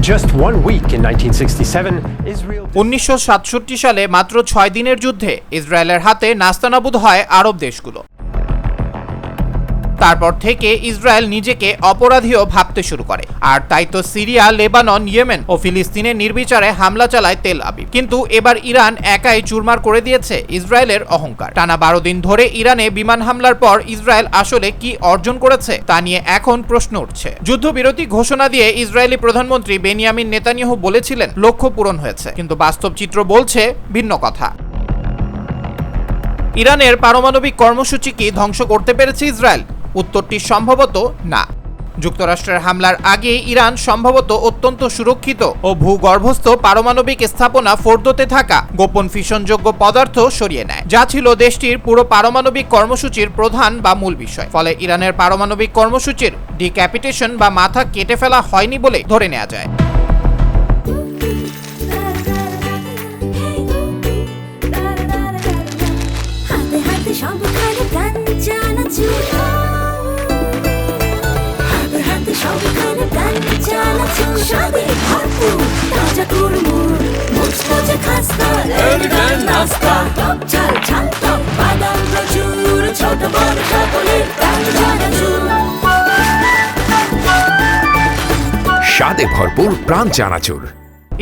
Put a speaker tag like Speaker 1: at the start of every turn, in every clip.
Speaker 1: উনিশশো
Speaker 2: সালে মাত্র ছয় দিনের যুদ্ধে ইসরায়েলের হাতে নাস্তানাবুদ হয় আরব দেশগুলো তারপর থেকে ইসরায়েল নিজেকে অপরাধীও ভাবতে শুরু করে আর তাই তো সিরিয়া লেবানন ইয়েমেন ও ফিলিস্তিনের নির্বিচারে হামলা চালায় তেল আবিব কিন্তু এবার ইরান একাই চুরমার করে দিয়েছে ইসরায়েলের অহংকার টানা বারো দিন ধরে ইরানে বিমান হামলার পর ইসরায়েল আসলে কি অর্জন করেছে তা নিয়ে এখন প্রশ্ন উঠছে যুদ্ধবিরতি ঘোষণা দিয়ে ইসরায়েলি প্রধানমন্ত্রী বেনিয়ামিন নেতানিয়াহু বলেছিলেন লক্ষ্য পূরণ হয়েছে কিন্তু বাস্তব চিত্র বলছে ভিন্ন কথা ইরানের পারমাণবিক কর্মসূচি কি ধ্বংস করতে পেরেছে ইসরায়েল উত্তরটি সম্ভবত না যুক্তরাষ্ট্রের হামলার আগে ইরান সম্ভবত অত্যন্ত সুরক্ষিত ও ভূগর্ভস্থ পারমাণবিক স্থাপনা ফোর্দোতে থাকা গোপন ফিশনযোগ্য পদার্থ সরিয়ে নেয় যা ছিল দেশটির পুরো পারমাণবিক কর্মসূচির প্রধান বা মূল বিষয় ফলে ইরানের পারমাণবিক কর্মসূচির ডিক্যাপিটেশন বা মাথা কেটে ফেলা হয়নি বলে ধরে নেওয়া যায় জানা স্বাদে ভরপুর প্রাণ চানাচুর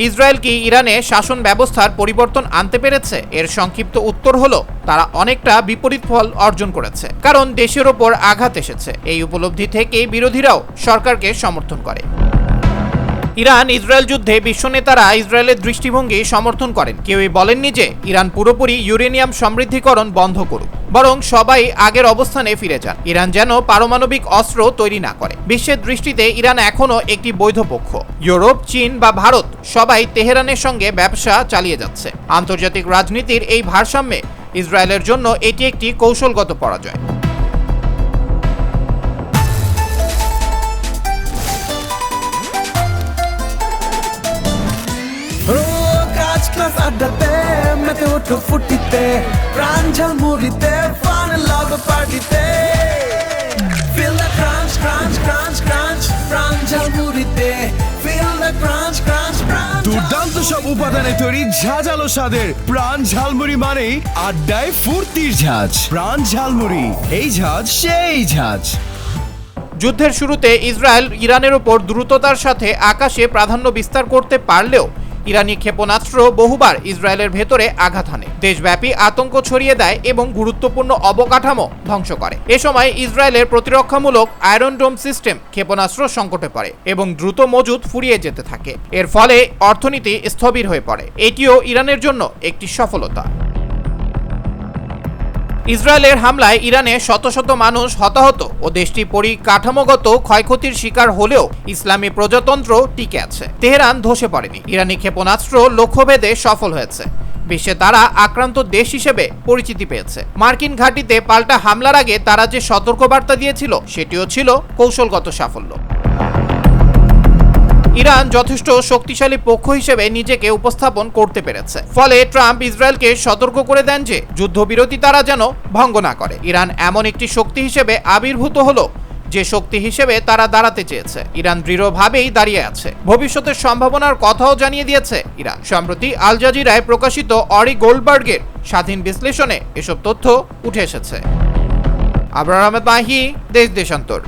Speaker 2: ইসরায়েল কি ইরানে শাসন ব্যবস্থার পরিবর্তন আনতে পেরেছে এর সংক্ষিপ্ত উত্তর হলো তারা অনেকটা বিপরীত ফল অর্জন করেছে কারণ দেশের ওপর আঘাত এসেছে এই উপলব্ধি থেকে বিরোধীরাও সরকারকে সমর্থন করে ইরান ইসরায়েল যুদ্ধে বিশ্ব নেতারা ইসরায়েলের দৃষ্টিভঙ্গি সমর্থন করেন কেউই বলেননি যে ইরান পুরোপুরি ইউরেনিয়াম সমৃদ্ধিকরণ বন্ধ করুক বরং সবাই আগের অবস্থানে ফিরে যান ইরান যেন পারমাণবিক অস্ত্র তৈরি না করে বিশ্বের দৃষ্টিতে ইরান এখনও একটি বৈধ পক্ষ ইউরোপ চীন বা ভারত সবাই তেহরানের সঙ্গে ব্যবসা চালিয়ে যাচ্ছে আন্তর্জাতিক রাজনীতির এই ভারসাম্যে ইসরায়েলের জন্য এটি একটি কৌশলগত পরাজয় ওঠ ফুটিতে প্রাণ ঝালমুড়িতে ফান লাভ পার্টিতে Feel the crunch, দুর্দান্ত সব উপাদানে তৈরি ঝাঁঝালো স্বাদের প্রাণ ঝালমুড়ি মানেই আড্ডায় ফুর্তির ঝাঁজ প্রাণ ঝালমুড়ি এই ঝাঁজ সেই ঝাঁজ যুদ্ধের শুরুতে ইসরায়েল ইরানের ওপর দ্রুততার সাথে আকাশে প্রাধান্য বিস্তার করতে পারলেও ইরানি ক্ষেপণাস্ত্র বহুবার ইসরায়েলের ভেতরে আঘাত হানে দেশব্যাপী আতঙ্ক ছড়িয়ে দেয় এবং গুরুত্বপূর্ণ অবকাঠামো ধ্বংস করে এ সময় ইসরায়েলের প্রতিরক্ষামূলক আয়রন ডোম সিস্টেম ক্ষেপণাস্ত্র সংকটে পড়ে এবং দ্রুত মজুদ ফুরিয়ে যেতে থাকে এর ফলে অর্থনীতি স্থবির হয়ে পড়ে এটিও ইরানের জন্য একটি সফলতা ইসরায়েলের হামলায় ইরানে শত শত মানুষ হতাহত ও দেশটি পরিকাঠামোগত ক্ষয়ক্ষতির শিকার হলেও ইসলামী প্রজাতন্ত্র টিকে আছে তেহরান ধসে পড়েনি ইরানি ক্ষেপণাস্ত্র লক্ষ্যভেদে সফল হয়েছে বিশ্বে তারা আক্রান্ত দেশ হিসেবে পরিচিতি পেয়েছে মার্কিন ঘাঁটিতে পাল্টা হামলার আগে তারা যে সতর্কবার্তা দিয়েছিল সেটিও ছিল কৌশলগত সাফল্য ইরান যথেষ্ট শক্তিশালী পক্ষ হিসেবে নিজেকে উপস্থাপন করতে পেরেছে ফলে ট্রাম্প ইসরায়েলকে সতর্ক করে দেন যে যুদ্ধবিরতি তারা যেন ভঙ্গ না করে ইরান এমন একটি শক্তি হিসেবে আবির্ভূত হলো যে শক্তি হিসেবে তারা দাঁড়াতে চেয়েছে ইরান দৃঢ়ভাবেই দাঁড়িয়ে আছে ভবিষ্যতের সম্ভাবনার কথাও জানিয়ে দিয়েছে ইরান সম্প্রতি আল জাজিরায় প্রকাশিত অরি গোল্ডবার্গের স্বাধীন বিশ্লেষণে এসব তথ্য উঠে এসেছে আবরার আহমেদ মাহি দেশ দেশান্তর